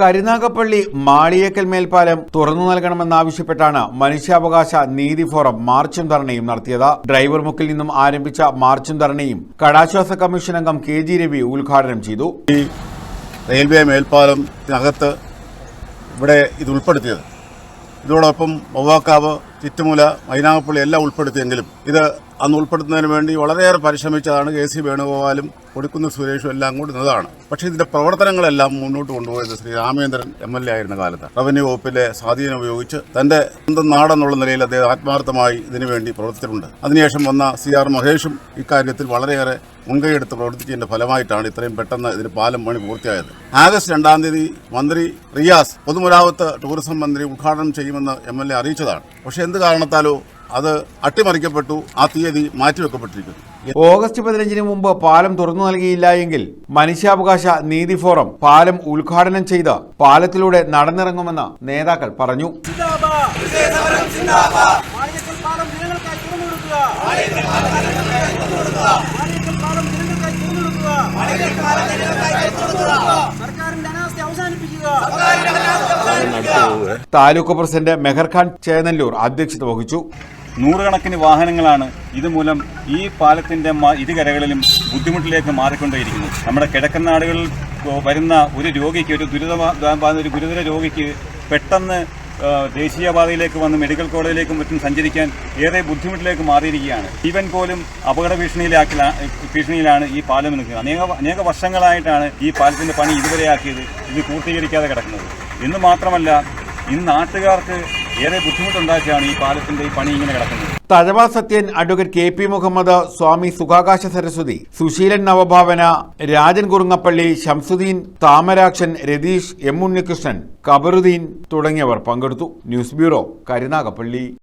കരുനാഗപ്പള്ളി മാളിയേക്കൽ മേൽപ്പാലം തുറന്നു നൽകണമെന്നാവശ്യപ്പെട്ടാണ് മനുഷ്യാവകാശ നീതി ഫോറം മാർച്ചും ധർണയും നടത്തിയത്. ഡ്രൈവർ മുക്കിൽ നിന്നും ആരംഭിച്ച മാർച്ചും ധർണയും കടാശ്വാസ കമ്മീഷൻ അംഗം കെ ജി രവി ഉദ്ഘാടനം ചെയ്തു. റെയിൽവേ മേൽപ്പാലത്തിനകത്ത് ഇവിടെ ഇത് ഉൾപ്പെടുത്തിയത്. ഇതോടൊപ്പം ഒവാക്കാവ് ചിറ്റുമൂല മൈനാഗപ്പള്ളി എല്ലാം ഉൾപ്പെടുത്തിയെങ്കിലും ഇത് അന്ന് ഉൾപ്പെടുത്തുന്നതിന് വേണ്ടി വളരെയേറെ പരിശ്രമിച്ചതാണ് കെ സി വേണുഗോപാലും കൊടുക്കുന്ന സുരേഷും എല്ലാം കൂടി നിന്നതാണ്. പക്ഷേ ഇതിന്റെ പ്രവർത്തനങ്ങളെല്ലാം മുന്നോട്ട് കൊണ്ടുപോയത് Shri Ramendran M L A ആയിരുന്ന കാലത്ത്. റവന്യൂ വകുപ്പിലെ സ്വാധീനം ഉപയോഗിച്ച് തന്റെ സ്വന്തം നാടെന്നുള്ള നിലയിൽ അദ്ദേഹം ആത്മാർത്ഥമായി ഇതിനുവേണ്ടി പ്രവർത്തിച്ചിട്ടുണ്ട്. അതിനുശേഷം വന്ന സി ആർ മഹേഷും ഇക്കാര്യത്തിൽ വളരെയേറെ മുൻകൈയെടുത്ത് പ്രവർത്തിച്ചതിന്റെ ഫലമായിട്ടാണ് ഇത്രയും പെട്ടെന്ന് ഇതിന് പാലം പണി പൂർത്തിയായത്. ആഗസ്റ്റ് രണ്ടാം തീയതി മന്ത്രി റിയാസ് പൊതുമരാമത്ത് ടൂറിസം മന്ത്രി ഉദ്ഘാടനം ചെയ്യുമെന്ന് എം എൽ എ അറിയിച്ചതാണ്. പക്ഷേ എന്ത് കാരണത്താലോ അത് അട്ടിമറിക്കപ്പെട്ടു ആ തീയതി മാറ്റിവെക്കപ്പെട്ടിരിക്കുന്നു. ഓഗസ്റ്റ് പതിനഞ്ചിന് മുമ്പ് പാലം തുറന്നു നൽകിയില്ല എങ്കിൽ മനുഷ്യാവകാശ നീതി ഫോറം പാലം ഉദ്ഘാടനം ചെയ്ത് പാലത്തിലൂടെ നടന്നിറങ്ങുമെന്ന് നേതാക്കൾ പറഞ്ഞു. മാളികക്കൽ പാലം ജനങ്ങൾക്കായി തുറന്നു കൊടുക്കുക മാളികക്കൽ പാലം ജനങ്ങൾക്കായി തുറന്നു കൊടുക്കുക സർക്കാരിന്റെ അനാസ്ഥ അവസാനിപ്പിക്കുക. താലൂക്ക് പ്രസിഡന്റ് മെഹർഖാൻ ചേനല്ലൂർ അധ്യക്ഷത വഹിച്ചു. നൂറുകണക്കിന് വാഹനങ്ങളാണ് ഇതുമൂലം ഈ പാലത്തിന്റെ ഇരുകരകളിലും ബുദ്ധിമുട്ടിലേക്ക് മാറിക്കൊണ്ടേയിരിക്കുന്നു നമ്മുടെ കിഴക്കൻ നാടുകളിൽ വരുന്ന ഒരു രോഗിക്ക് ഒരു ദുരിത ഒരു ഗുരുതര രോഗിക്ക് പെട്ടെന്ന് ദേശീയപാതയിലേക്ക് വന്ന് മെഡിക്കൽ കോളേജിലേക്കും മറ്റും സഞ്ചരിക്കാൻ ഏറെ ബുദ്ധിമുട്ടിലേക്ക് മാറിയിരിക്കുകയാണ്. ജീവൻ പോലും അപകട ഭീഷണിയിലാക്കി ഭീഷണിയിലാണ് ഈ പാലം നിൽക്കുന്നത്. അനേക അനേക വർഷങ്ങളായിട്ടാണ് ഈ പാലത്തിന്റെ പണി ഇതുവരെയാക്കിയത് ഇത് പൂർത്തീകരിക്കാതെ കിടക്കുന്നത്. എന്ന് മാത്രമല്ല ഇന്ന് നാട്ടുകാർക്ക് ഏറെ ബുദ്ധിമുട്ടുണ്ടാക്കിയാണ് ഈ പാലത്തിന്റെ ഈ പണി ഇങ്ങനെ കിടക്കുന്നത്. Thazhava Sathyan advocate K P Muhammad Swami Sukhakasha Saraswathi Susheelan Navabhavana Rajan Kurungappally Shamsuddin Thamarakshan Ratheesh M Unnikrishnan Kabaruddin തുടങ്ങിയവർ പങ്കെടുത്തു. News bureau Karunagappally.